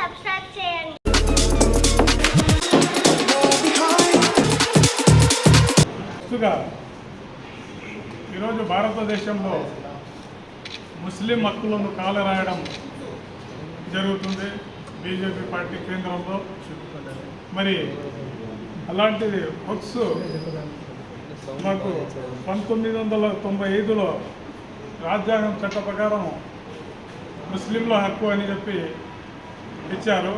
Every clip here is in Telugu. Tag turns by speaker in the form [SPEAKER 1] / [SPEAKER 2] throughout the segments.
[SPEAKER 1] సబ్స్క్రైబ్ చేయండి.
[SPEAKER 2] ఈరోజు భారతదేశంలో ముస్లిం హక్కులను కాలరాయడం జరుగుతుంది. బీజేపీ పార్టీ కేంద్రంలో. మరి అలాంటిది హక్స్ మాకు పంతొమ్మిది వందల తొంభై ఐదులో రాజ్యాంగం చట్ట ప్రకారం ముస్లింల హక్కు అని చెప్పి ఇచ్చారు.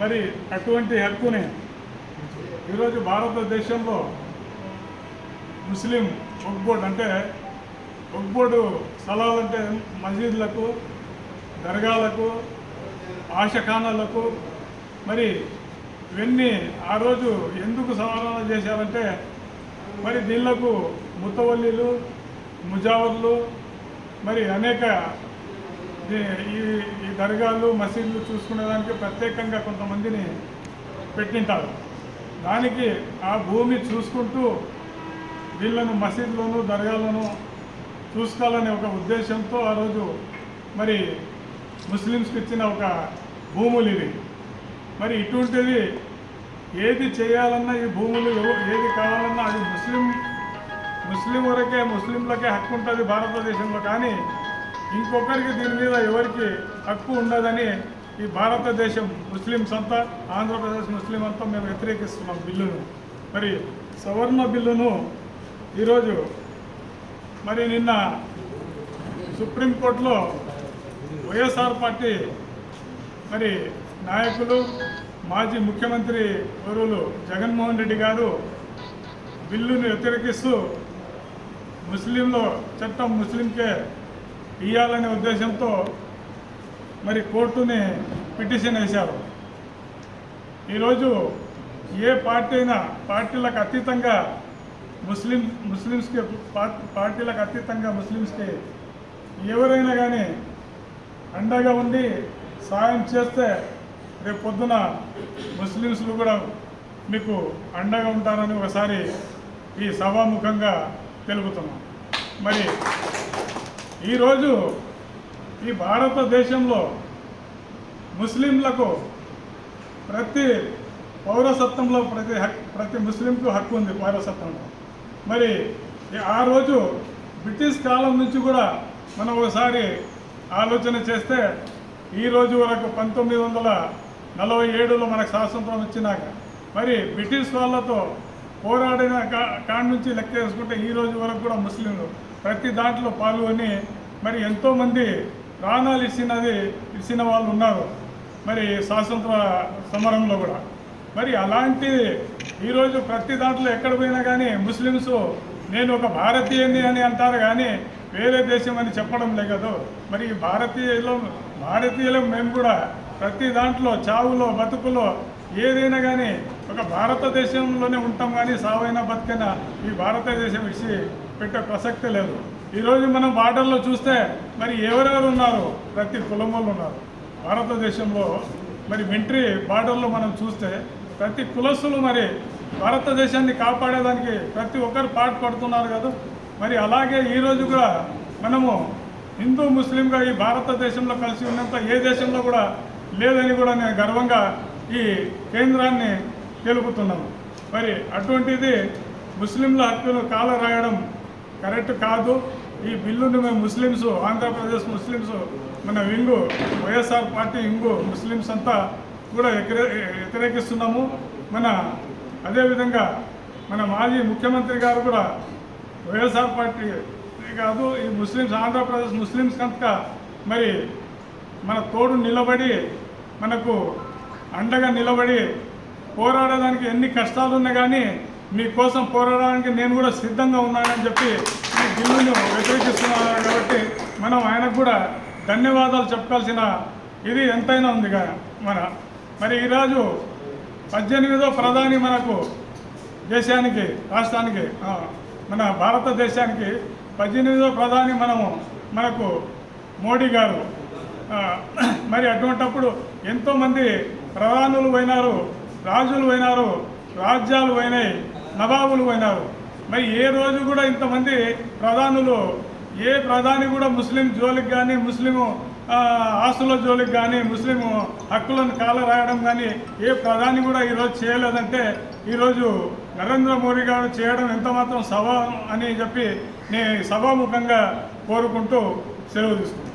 [SPEAKER 2] మరి అటువంటి హక్కుని ఈరోజు భారతదేశంలో ముస్లిం వక్ అంటే ఒక్బోర్డు స్థలాలంటే మసీదులకు దర్గాలకు ఆశఖానాలకు మరి ఇవన్నీ ఆ రోజు ఎందుకు సమాధానం చేశారంటే మరి దీళ్ళకు ముతవల్లీలు ముజావర్లు మరి అనేక ఈ- ఈ దర్గాలు మసీదులు చూసుకునేదానికి ప్రత్యేకంగా కొంతమందిని పెట్టింటారు. దానికి ఆ భూమి చూసుకుంటూ వీళ్ళను మసీదులోను దర్గాలను చూసుకోవాలనే ఒక ఉద్దేశంతో ఆ రోజు మరి ముస్లిమ్స్కి ఇచ్చిన ఒక భూములు ఇవి. మరి ఇటువంటిది ఏది చేయాలన్నా ఈ భూములు ఏది కావాలన్నా అది ముస్లిం ముస్లిం వరకే ముస్లింలకే హక్కు ఉంటుంది భారతదేశంలో. కానీ ఇంకొకరికి దీని మీద ఎవరికి హక్కు ఉండదని ఈ భారతదేశం ముస్లిమ్స్ అంతా ఆంధ్రప్రదేశ్ ముస్లిం అంతా మేము వ్యతిరేకిస్తున్నాం బిల్లును. మరి సవర్ణ బిల్లును ఈరోజు మరి నిన్న సుప్రీంకోర్టులో వైఎస్ఆర్ పార్టీ మరి నాయకులు మాజీ ముఖ్యమంత్రి గౌరవులు జగన్మోహన్ రెడ్డి గారు బిల్లును వ్యతిరేకిస్తూ ముస్లింలో చట్టం ముస్లింకే ఇవ్వాలనే ఉద్దేశంతో మరి కోర్టుని పిటిషన్ వేశారు. ఈరోజు ఏ పార్టీ అయినా పార్టీలకు అతీతంగా ముస్లిం ముస్లిమ్స్కి పార్టీలకు అతీతంగా ముస్లిమ్స్కి ఎవరైనా కానీ అండగా ఉండి సాయం చేస్తే రేపు పొద్దున ముస్లిమ్స్లు కూడా మీకు అండగా ఉంటారని ఒకసారి ఈ సభాముఖంగా తెలుపుతున్నాం మరి ఈరోజు ఈ భారతదేశంలో ముస్లింలకు ప్రతి పౌరసత్వంలో ప్రతి హక్ ప్రతి ముస్లింకు హక్కు ఉంది పౌరసత్వంలో. మరి ఈ- ఆ రోజు బ్రిటిష్ కాలం నుంచి కూడా మనం ఒకసారి ఆలోచన చేస్తే ఈ రోజు వరకు పంతొమ్మిది వందల నలభై ఏడులో మనకు స్వాతంత్రం వచ్చినాక మరి బ్రిటిష్ వాళ్ళతో పోరాడిన కా- కాడి నుంచి లెక్క వేసుకుంటే ఈ రోజు వరకు కూడా ముస్లింలు ప్రతి దాంట్లో పాల్గొని మరి ఎంతోమంది ప్రాణాలు ఇచ్చినది ఇచ్చిన వాళ్ళు ఉన్నారు. మరి స్వాతంత్ర సమరంలో కూడా. మరి అలాంటి ఈరోజు ప్రతి దాంట్లో ఎక్కడ పోయినా కానీ ముస్లిమ్స్ నేను ఒక భారతీయుని అని అంటారు కానీ వేరే దేశం అని చెప్పడం లేదు మరి ఈ భారతీయులు భారతీయులు మేము కూడా ప్రతి దాంట్లో చావులో బతుకులో ఏదైనా కానీ ఒక భారతదేశంలోనే ఉంటాం కానీ సావైనా బతికైనా ఈ భారతదేశం ఇచ్చి పెట్టే ప్రసక్తే లేదు. ఈరోజు మనం బార్డర్లో చూస్తే మరి ఎవరెవరు ఉన్నారు? ప్రతి కులం వాళ్ళు ఉన్నారు. భారతదేశంలో మరి మిలిటరీ బార్డర్లో మనం చూస్తే ప్రతి కులస్సులు మరి భారతదేశాన్ని కాపాడేదానికి ప్రతి ఒక్కరు పాటు పడుతున్నారు కదా. మరి అలాగే ఈరోజు కూడా మనము హిందూ ముస్లింగా ఈ భారతదేశంలో కలిసి ఉన్నంత ఏ దేశంలో కూడా లేదని కూడా నేను గర్వంగా ఈ కేంద్రాన్ని తెలుపుతున్నాను. మరి అటువంటిది ముస్లింల హక్కులు కాల రాయడం కరెక్ట్ కాదు. ఈ బిల్లుని మేము ముస్లిమ్స్ ఆంధ్రప్రదేశ్ ముస్లిమ్స్ మన వింగు వైఎస్ఆర్ పార్టీ ఇంగు ముస్లిమ్స్ అంతా కూడా వ్యతిరేకిస్తున్నాము. మన అదేవిధంగా మన మాజీ ముఖ్యమంత్రి గారు కూడా వైఎస్ఆర్ పార్టీ కాదు ఈ ముస్లిమ్స్ ఆంధ్రప్రదేశ్ ముస్లిమ్స్ కనుక మరి మన తోడు నిలబడి మనకు అండగా నిలబడి పోరాడడానికి ఎన్ని కష్టాలున్నా కానీ మీకోసం పోరాడడానికి నేను కూడా సిద్ధంగా ఉన్నానని చెప్పి బిల్లును వ్యతిరేకిస్తున్నారు కాబట్టి మనం ఆయనకు కూడా ధన్యవాదాలు చెప్పాల్సిన ఇది ఎంతైనా ఉంది మన. మరి ఈరోజు పద్దెనిమిదో ప్రధాని మనకు దేశానికి రాష్ట్రానికి మన భారతదేశానికి పద్దెనిమిదో ప్రధాని మనము మనకు మోడీ గారు. మరి అటువంటప్పుడు ఎంతోమంది ప్రధానులు పోయినారు రాజులు పోయినారు రాజ్యాలు పోయినాయి నవాబులు పోయినారు. మరి ఏ రోజు కూడా ఇంతమంది ప్రధానులు ఏ ప్రధాని కూడా ముస్లిం జోలికి కానీ ముస్లిం ఆస్తుల జోలికి కానీ ముస్లిం హక్కులను కాల రాయడం కానీ ఏ ప్రధాని కూడా ఈరోజు చేయలేదంటే ఈరోజు నరేంద్ర మోడీ గారు చేయడం ఎంతమాత్రం సభ అని చెప్పి నేను సభాముఖంగా కోరుకుంటూ సెలవు తీసుకుంటాను